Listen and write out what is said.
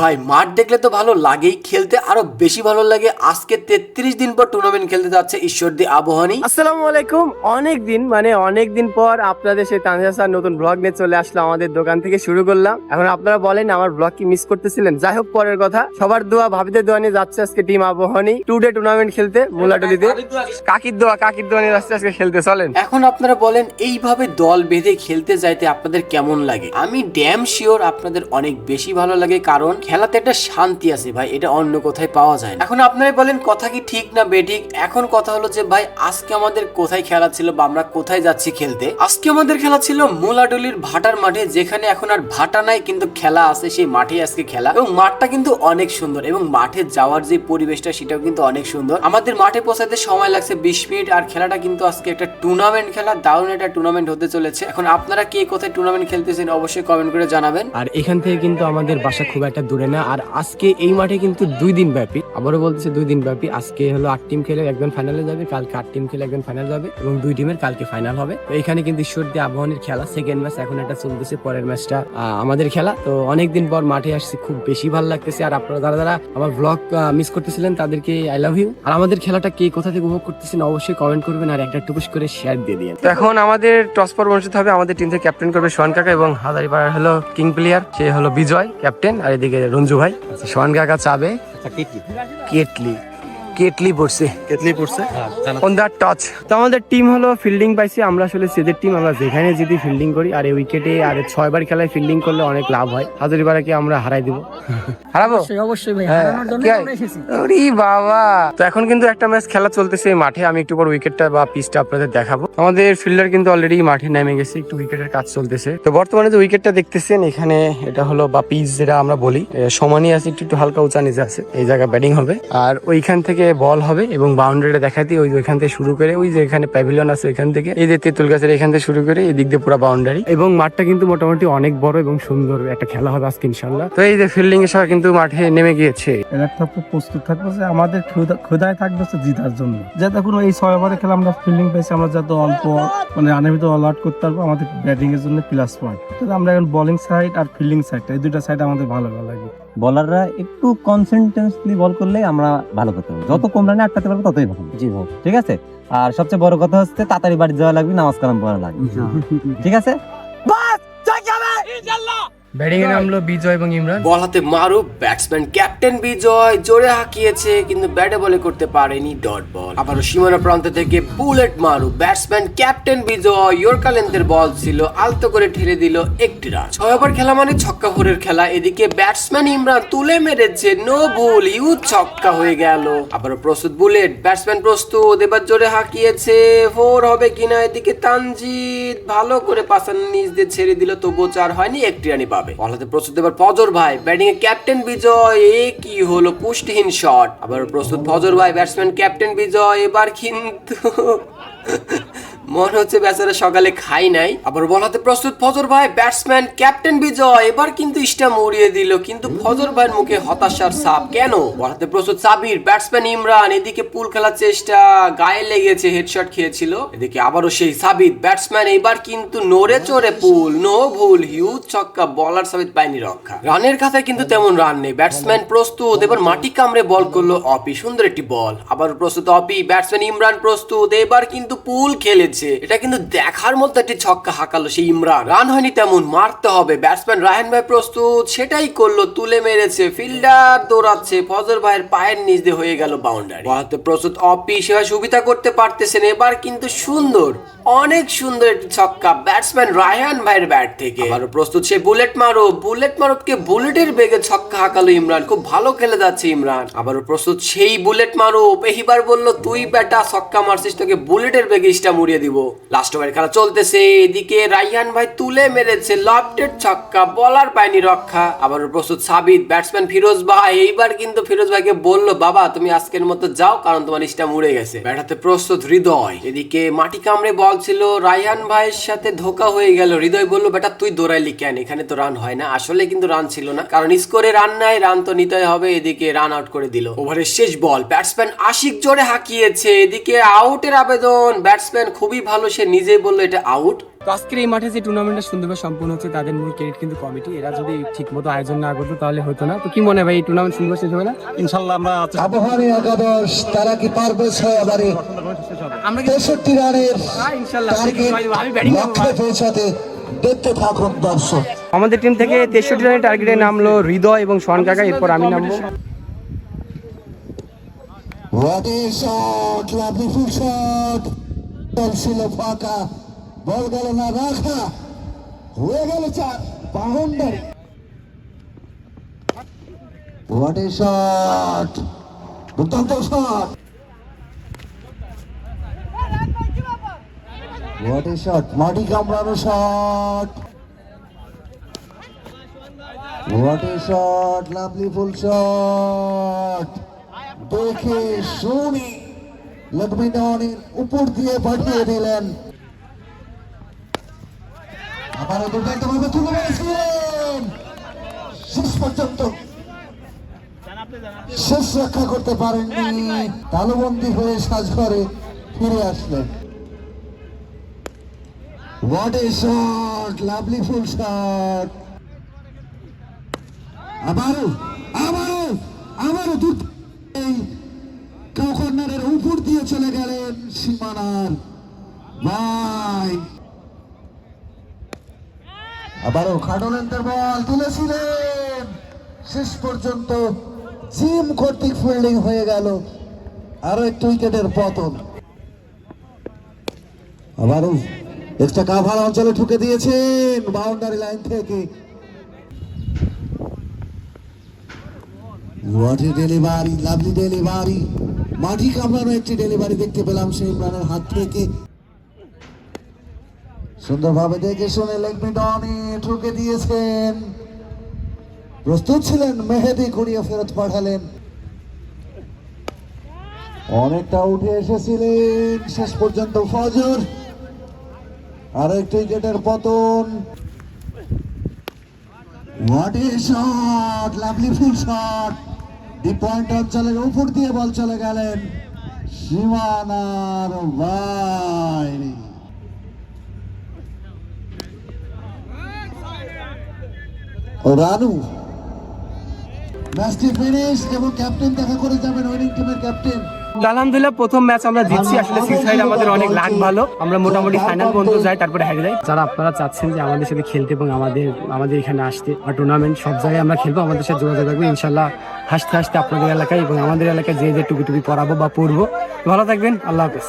ভাই মাঠ দেখলে তো ভালো লাগেই। খেলতে আরও বেশি ভালো লাগে। আজকে তেত্রিশ দিন পর টুর্নামেন্ট খেলতে যাচ্ছে ঈশ্বরদী আবহানী আসসালামু আলাইকুম। অনেক দিন মানে অনেক দিন পর আপনাদের সেই তানজা স্যার নতুন ব্লগ নিয়ে চলে আসলো আমাদের দোকান থেকে শুরু করলাম। এখন আপনারা বলেন আমার ব্লগ কি মিস করতেছিলেন? যাই হোক পরের কথা। সবার দোয়া ভাবিতে দোয়া নিয়ে যাচ্ছে আজকে team Abahani two day tournament খেলতে মোলাটলিতে। কাকির দোয়া কাকির দোয়া নিয়ে যাচ্ছে আজকে খেলতে চলেন। এখন আপনারা বলেন এইভাবে দল বেঁধে খেলতে যাইতে আপনাদের কেমন লাগে? আমি ড্যাম শিওর আপনাদের অনেক বেশি ভালো লাগে কারণ খেলাতে একটা শান্তি আছে ভাই, এটা অন্য কোথায় পাওয়া যায় না। এখন আপনারা বলেন কথা কি ঠিক না বেঠিক? এখন কথা হলো যে ভাই, আজকে আমাদের কোথায় খেলা ছিল বা আমরা কোথায় যাচ্ছি খেলতে? আজকে আমাদের খেলা ছিল মোলাডলির ভাটার মাঠে, যেখানে এখন আর ভাটা নাই, কিন্তু খেলা আছে, সেই মাঠে আজকে খেলা। এবং মাঠটা কিন্তু অনেক সুন্দর, এবং মাঠে যাওয়ার যে পরিবেশটা, সেটাও কিন্তু অনেক সুন্দর। আমাদের মাঠে পৌঁছাতে সময় লাগছে বিশ মিনিট, আর খেলাটা কিন্তু আজকে একটা টুর্নামেন্ট খেলা, দারুণ একটা টুর্নামেন্ট হতে চলেছে। এখন আপনারা কে কোথায় টুর্নামেন্ট খেলতেছেন, অবশ্যই কমেন্ট করে জানাবেন। আর এখান থেকে কিন্তু আমাদের বাসা খুব একটা না। আর আজকে এই মাঠে কিন্তু দুই দিন ব্যাপী। আবারও বলতেছে দুই দিন ব্যাপী। আজকে হলো আট টিম খেলে একজন ফাইনালে যাবে, কালকে আট টিম খেলে একজন ফাইনাল যাবে এবং দুই টিমের কালকে ফাইনাল হবে। তো এখানে কিন্তু ঈশ্বরদী আবহানের খেলা সেকেন্ড ম্যাচ এখন একটা চলতেছে, পরের ম্যাচটা আমাদের খেলা। তো অনেকদিন পর মাঠে আসছি, খুব বেশি ভালো লাগতেছে। আর আপনারা যারা যারা আমার ব্লগ মিস করতেছিলেন, তাদেরকে আই লাভ ইউ আর আমাদের খেলাটা কে কোথা থেকে উপভোগ করতেছেন অবশ্যই কমেন্ট করবেন আর একটা টুকুস করে শেয়ার দিয়ে দিন তো এখন আমাদের টস পর অনুষ্ঠিত হবে। আমাদের টিম থেকে ক্যাপ্টেন করবে সোহান কাকা এবং হাজারিপাড়ার হলো কিং প্লেয়ার সে হলো বিজয় ক্যাপ্টেন আর এদিকে রঞ্জু ভাই আচ্ছা, সোহান কাকা চাবে? কেটলি। কেটলি পড়ছে। কেতলি পড়ছে? অন দ্য টাচ তো আমাদের টিম হলো ফিল্ডিং পাইছি আমরা আসলে সেদের টিম আমরা যেখানে যদি ফিল্ডিং করি আর এই উইকেটে আর ছয়বার খেলায় ফিল্ডিং করলে অনেক লাভ হয়। হাজারিপাড়াকে আমরা হারাই দিব। হারাবো? অবশ্যই ভাই হ্যাঁ, হারানোর জন্য কি- আমরা এসেছি। ওরে বাবা। তো এখন কিন্তু একটা ম্যাচ খেলা চলতেছে এই মাঠে আমি একটু পর উইকেটটা বা পিচটা আপনাদের দেখাবো। আমাদের ফিল্ডার কিন্তু অলরেডি মাঠে নেমে গেছে একটু উইকেটের কাজ চলতেছে। তো বর্তমানে যে উইকেটটা দেখতেছেন এখানে এটা হলো বা পিচ যেটা আমরা বলি সমানই আছে একটু একটু হালকা উঁচা নিচে আছে এই জায়গায় ব্যাটিং হবে। আর ওইখান থেকে বল হবে এবং বাউন্ডারিটা দেখাতে ওই ওইখান থেকে শুরু করে ওই যে এখানে প্যাভিলিয়ন আছে ওইখান থেকে এই যে তেঁতুল গাছের এখান থেকে শুরু করে এই দিক দিয়ে পুরো বাউন্ডারি এবং মাঠটা কিন্তু মোটামুটি অনেক বড় এবং সুন্দর একটা খেলা হবে আজকে ইনশাল্লাহ তো এই যে ফিল্ডিং এর সবাই কিন্তু মাঠে নেমে গিয়েছে। এর একটা প্রস্তুত থাকব যে আমাদের ক্ষুধা- থাকবে হচ্ছে জিতার জন্য। যাতে কোনো এই ছয় ওভারে খেলা আমরা ফিল্ডিং পেয়েছি আমরা যাতে অল্প মানে রানের ভিতরে অল আউট করতে পারব আমাদের ব্যাটিং এর জন্য প্লাস পয়েন্ট আমরা এখন বোলিং সাইড আর ফিল্ডিং সাইড এই দুইটা সাইড আমাদের ভালো ভালো লাগে। বলাররা একটু কনসেন্ট্রেন্সলি বল করলে আমরা ভালো করতে পারব। যত কম রানে আটকাতে পারব ততই ভালো। জি ঠিক আছে? আর সবচেয়ে বড় কথা হচ্ছে তাড়াতাড়ি বাড়ি যাওয়া লাগবে নামাজ কালাম পড়া লাগবে। ঠিক আছে? ব্যাটিং এ নামলো বিজয় এবং ইমরান। বল হাতে মারুফ ব্যাটসম্যান ক্যাপ্টেন বিজয় জোরে হাঁকিয়েছে কিন্তু ব্যাটে বলে করতে পারেনি ডট বল আবারও সীমানা প্রান্ত থেকে bullet Maruf batsman captain Bijoy ball ছিল আলতো করে ঠেলে দিল একটি রান। ছয় ওভার খেলা মানে ছক্কা ভোরের খেলা এদিকে ব্যাটসম্যান ইমরান তুলে মেরেছে নো ভুল হিউজ ছক্কা হয়ে গেল। আবারও প্রস্তুত বুলেট ব্যাটসম্যান প্রস্তুত এবার জোরে হাঁকিয়েছে ফোর হবে কিনা এদিকে তানজিদ ভালো করে পাসান নিজ দিয়ে ছেড়ে দিল তবুও চার হয়নি একটি রানই পাবে। বলাতে প্রস্তুত। এবার ফজর ভাই ব্যাটিং এ ক্যাপ্টেন বিজয়, এ কি হলো পুষ্টিহীন শট আবার প্রস্তুত ফজর ভাই ব্যাটসম্যান ক্যাপ্টেন বিজয়, এবার কিন্তু মনে হচ্ছে বেচারা সকালে খাই নাই। আবার বলাতে প্রস্তুত ফজর ভাই ব্যাটসম্যান ক্যাপ্টেন বিজয়, এবার কিন্তু স্টাম উড়িয়ে দিল, কিন্তু ফজর ভাইয়ের মুখে হতাশার সাপ কেন? বলাতে প্রস্তুত সাবির ব্যাটসম্যান ইমরান, এদিকে পুল খেলার চেষ্টা, গায়ে লেগেছে হেডশট খেয়েছিল। এদিকে আবারও সেই সাবিত ব্যাটসম্যান এবার কিন্তু নড়ে চড়ে পুল, নো ভুল হিউজ ছক্কা বলার সাবিত পায়নি রক্ষা। রানের খাতায় কিন্তু তেমন রান নেই ব্যাটসম্যান প্রস্তুত, এবার মাটি কামড়ে বল করল অপি, সুন্দর একটি বল আবার প্রস্তুত অপি ব্যাটসম্যান ইমরান প্রস্তুত, এবার কিন্তু পুল খেলেছে। এটা কিন্তু দেখার মতো একটি ছক্কা হাঁকালো সেই ইমরান। রান হয়নি তেমন, মারতে হবে। ব্যাটসম্যান রায়হান ভাই প্রস্তুত, সেটাই করল, তুলে মেরেছে। ফিল্ডার দৌড়াচ্ছে ফজর ভাইয়ের পায়ের নিচ দিয়ে হয়ে গেল বাউন্ডারি বলাতে প্রস্তুত, অপি সেভাবে সুবিধা করতে পারতেছেন এবার কিন্তু সুন্দর, অনেক সুন্দর একটি ছক্কা ব্যাটসম্যান রায়হান ভাইয়ের ব্যাট থেকে। আবারও প্রস্তুত, সে বুলেট মারো। বুলেট মারুফকে বুলেটের বেগে ছক্কা হাঁকালো ইমরান। খুব ভালো খেলে যাচ্ছে ইমরান। আবারও প্রস্তুত, সেই বুলেট মারো। এইবার বলল, তুই ব্যাটা ছক্কা মারছিস, তোকে বুলেটের বেগে ইস্টা মুড়িয়ে দিব। লাস্ট ওভার খেলা চলতেছে, এদিকে রাইহান ভাই তুলে মেরেছে লফটেড ছক্কা, বলার পায়নি রক্ষা। আবারও প্রস্তুত সাবিত ব্যাটসম্যান ফিরোজ ভাই। এইবার কিন্তু ফিরোজ ভাইকে বলল, বাবা, তুমি আজকের মতো যাও, কারণ তোমার ইস্টা মুড়ে গেছে। ব্যাটাতে প্রস্তুত হৃদয়। এদিকে মাটি কামড়ে বল ছিল রাইহান ভাইয়ের সাথে ধোকা হয়ে গেল। হৃদয় বলল, বেটা, তুই দৌড়াইলি কেন? এখানে তো রান হয় না। আসলে কিন্তু রান ছিল না, কারণ স্কোরে রান নাই রান তো নিতেই হবে। এদিকে রান আউট করে দিল। ওভারের শেষ বল ব্যাটসম্যান আশিক জোরে হাঁকিয়েছে। এদিকে আউটের আবেদন ব্যাটসম্যান খুবই খুবই ভালো সে নিজেই বলল এটা আউট তো আজকের এই মাঠে যে টুর্নামেন্টটা সুন্দরভাবে সম্পন্ন হচ্ছে তাদের মূল ক্রেডিট কিন্তু কমিটি এরা যদি ঠিকমতো আয়োজন না করতো তাহলে হতো না। তো কি মনে হয় এই টুর্নামেন্ট সুন্দর শেষ হবে না? ইনশাল্লাহ আমরা আবহাওয়ার একাদশ তারা কি পারবে ছয় ওভারে আমরা তেষট্টি রানের হ্যাঁ, ইনশাল্লাহ আমি ব্যাটিং লক্ষ্যে পৌঁছাতে দেখতে থাকুন দর্শক। আমাদের টিম থেকে তেষট্টি রানের টার্গেটে নামলো হৃদয় এবং সোহান কাকা এরপর আমি নামবো। বল ছিল ফাঁকা বল গেল না রাখা। হয়ে গেল চার বাউন্ডারি। হোয়াট এ শট দুর্দান্ত শট হোয়াট এ শট মাটি কামড়ানো shot what a shot lovely full shot দেখে শুনি লেগমিডনের উপর দিয়ে পাঠিয়ে দিলেন। আবারও দুর্দান্তভাবে তুলে মেরেছিলেন শেষ পর্যন্ত শেষ রক্ষা করতে পারেননি। তালুবন্দি হয়ে সাজঘরে ফিরে আসলেন। What a shot lovely full shot আবারও আবারও আবারও দূর কর্নারের উপর দিয়ে চলে গেলেন সীমানার ভাই। আবারও খাডলেন্টের বল তুলেছিলেন। শেষ পর্যন্ত জিম কর্তৃক ফিল্ডিং হয়ে গেল। আরও একটু উইকেটের পতন। আবারও এক্সট্রা কাভার অঞ্চলে ঠুকে দিয়েছেন বাউন্ডারি লাইন থেকে। What a delivery lovely delivery মাটি কামড়ানো একটি ডেলিভারি দেখতে পেলাম, সেই ইমরানের হাত থেকে। সুন্দরভাবে দেখে শুনে লেগমিডনে ঠুকে দিয়েছেন। প্রস্তুত ছিলেন, মেহেদি ঘুরিয়ে ফেরত পাঠালেন। অনেকটা উঠে এসেছিলেন, শেষ পর্যন্ত ফজর। আর একটি উইকেটের পতন। What a shot lovely full shot deep point অঞ্চলের উপর দিয়ে বল চলে গেলেন সীমানার বাইরে রানু। ম্যাচটি ফিনিশ এবং ক্যাপ্টেন দেখা করে যাবেন উইনিং টিমের ক্যাপ্টেন আলহামদুলিল্লাহ প্রথম ম্যাচ আমরা জিতছি। আসলে সিক্স সাইড আমাদের অনেক লাগ ভালো। আমরা মোটামুটি ফাইনাল পর্যন্ত যাই, তারপরে হেরে যাই। যারা আপনারা চাচ্ছেন যে আমাদের সাথে খেলতে এবং আমাদের আমাদের এখানে আসতে আর টুর্নামেন্ট সব জায়গায় আমরা খেলব, আমাদের সাথে যোগাযোগ রাখব ইনশাল্লাহ হাসতে হাসতে আপনাদের এলাকায় এবং আমাদের এলাকায় যে যে টুকি টুকি পরাবো বা পড়ব ভালো থাকবেন, আল্লাহ হাফেজ।